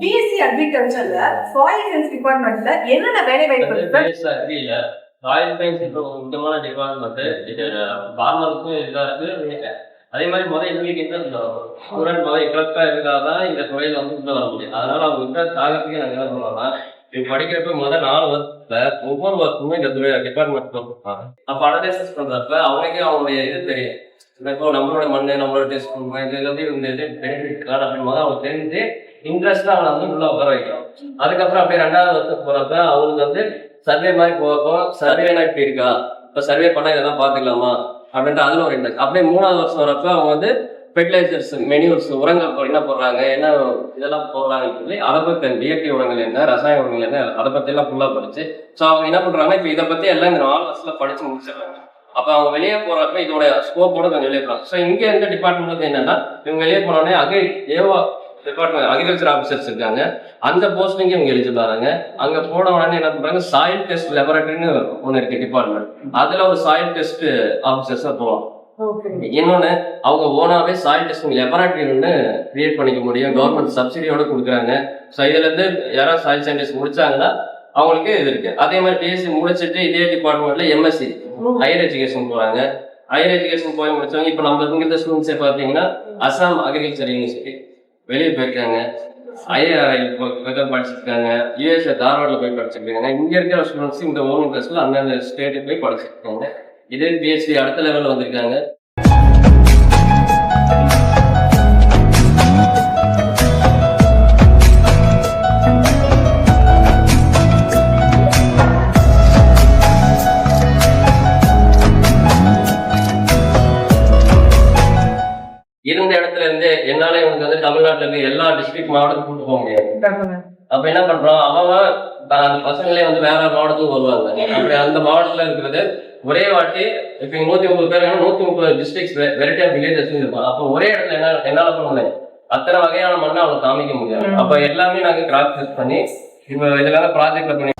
BSc அக்ரிகல்ச்சர்ல soil science டிபார்ட்மெண்ட்ல என்னென்ன வேலை வாய்ப்பு இருக்கு? சாயில் சயின்ஸ் இப்போ முக்கியமான டிபார்ட்மெண்ட் இது ஃபார்மருக்கும் இருக்கு. அதே மாதிரி முதல் எங்களுக்கு என்ன ஸ்டூடெண்ட் முதல் எங்களுக்காக இருந்தால்தான் இந்த தொழில் வந்து வர முடியும் அதனால அவங்க இருக்கிற தாகத்துக்கு நாங்கள் என்ன சொல்லலாம் இப்போ படிக்கிறப்ப முதல் நாலு வருஷத்துல ஒவ்வொரு வருஷமும் இந்த துறை டிபார்ட்மெண்ட் கொடுப்பாங்க அப்போ அனலைசஸ் பண்றப்ப அவங்களுக்கே அவங்களுடைய இது தெரியும். இப்போ நம்மளோட மண்ணு நம்மளோட டெஸ்ட் பண்ணுவோம் இது வந்து இந்த இது பெனிஃபிட் கார்டு அப்படிங்கும் அவங்க தெரிஞ்சு இன்ட்ரெஸ்ட்டாக அவனை வந்து உள்ள உட்கார வைக்கிறோம் அதுக்கப்புறம் அப்படியே ரெண்டாவது வருஷத்துக்கு போறப்ப அவங்களுக்கு வந்து சர்வே மாதிரி போகிறப்போ சர்வேனா இப்படி இருக்கா? இப்போ சர்வே பண்ணால் இதெல்லாம் பார்த்துக்கலாமா? அப்படின்ட்டு அதில் ஒரு இன்ட்ரெஸ்ட் அப்படியே மூணாவது வருஷம் வரப்ப அவங்க வந்து ஃபெர்டிலைசர்ஸ் மெனியூர்ஸ் உரங்கள் என்ன போடுறாங்க? என்ன இதெல்லாம் போடுறாங்கன்னு சொல்லி அதை பற்றி இயற்கை உரங்கள் என்ன ரசாயன உரங்கள் என்ன அதை பற்றிலாம் ஃபுல்லாக படிச்சு. ஸோ அவங்க என்ன பண்ணுறாங்கன்னா இப்போ இதை பற்றி எல்லாம் இந்த நாலு வருஷத்தில் படித்து முடிச்சிடுறாங்க. அப்போ அவங்க வெளியே போகிறப்ப இதோட ஸ்கோப்போட கொஞ்சம் வெளியே போகிறாங்க ஸோ இங்கே எந்த டிபார்ட்மெண்ட் வந்து என்னன்னா இவங்க வெளியே போனோடனே அகை ஏவோ டிபார்ட்மெண்ட் அக்ரிகல்ச்சர் ஆஃபீஸர்ஸ் இருக்காங்க. அந்த போஸ்டிங்கே இவங்க எலிஜிபிள் ஆகிறாங்க அங்கே போன உடனே என்ன பண்றாங்க? சாயில் டெஸ்ட் லெபரட்டரின்னு ஒன்று இருக்கு டிபார்ட்மெண்ட் அதில் ஒரு சாயில் டெஸ்ட் ஆஃபீஸர்ஸாக போவாங்க இன்னொன்னு அவங்க ஓனாவே சாயில் டெஸ்டிங் லெபரட்டரி ஒன்று கிரியேட் பண்ணிக்க முடியும். கவர்மெண்ட் சப்சிடியோட கொடுக்குறாங்க. ஸோ இதுல இருந்து யாராவது சாயில் சயின்டிஸ்ட் முடிச்சாங்கன்னா அவங்களுக்கு இது இருக்கு. அதே மாதிரி பிஎஸ்சி முடிச்சிட்டு இதே டிபார்ட்மெண்ட்ல எம்எஸ்சி ஹையர் எஜுகேஷன் போறாங்க. ஹையர் எஜுகேஷன் போய் முடிச்சவங்க இப்போ நம்ம இங்க ஸ்டூடெண்ட்ஸே பார்த்தீங்கன்னா அசாம் அக்ரிகல்ச்சர் யூனிவர்சிட்டி வெளியே போயிருக்காங்க. ஐஏஆர் படிச்சிருக்காங்க. யூஎஸ்ஏ தார்வாடில் போய் படிச்சிருக்காங்க. இங்கே இருக்கிற ஸ்டூடெண்ட்ஸ் இந்த ஓன் கிளாஸில் அந்தந்த ஸ்டேட்டுக்கு போய் படிச்சிருக்காங்க. இதே பிஎஸ்சி அடுத்த லெவலில் வந்திருக்காங்க. இருந்த இடத்துல இருந்து என்னால இவனுக்கு வந்து தமிழ்நாட்டுல இருந்து எல்லா டிஸ்ட்ரிக்ட் மாவட்டத்துக்கும் கூட்டு போக முடியாது. அப்ப என்ன பண்றோம்? அவன் அந்த பசங்களே வந்து வேற மாவட்டத்துக்கு வருவாங்க. அப்படி அந்த மாவட்டத்துல இருக்கிறது ஒரே வாட்டி இப்ப நூத்தி முப்பது பேர் வேணும், நூத்தி முப்பது டிஸ்ட்ரிக்ட்ஸ் வெரைட்டி ஆஃப் வில்லேஜஸ் இருக்கும் அப்போ ஒரே இடத்துல என்ன என்னால பண்ண முடியாது. அத்தனை வகையான மண்ணை அவங்க காமிக்க முடியாது. அப்ப எல்லாமே நாங்க கிராஸ் பண்ணி இப்போ இதெல்லாம் ப்ராஜெக்ட்ல பண்ணி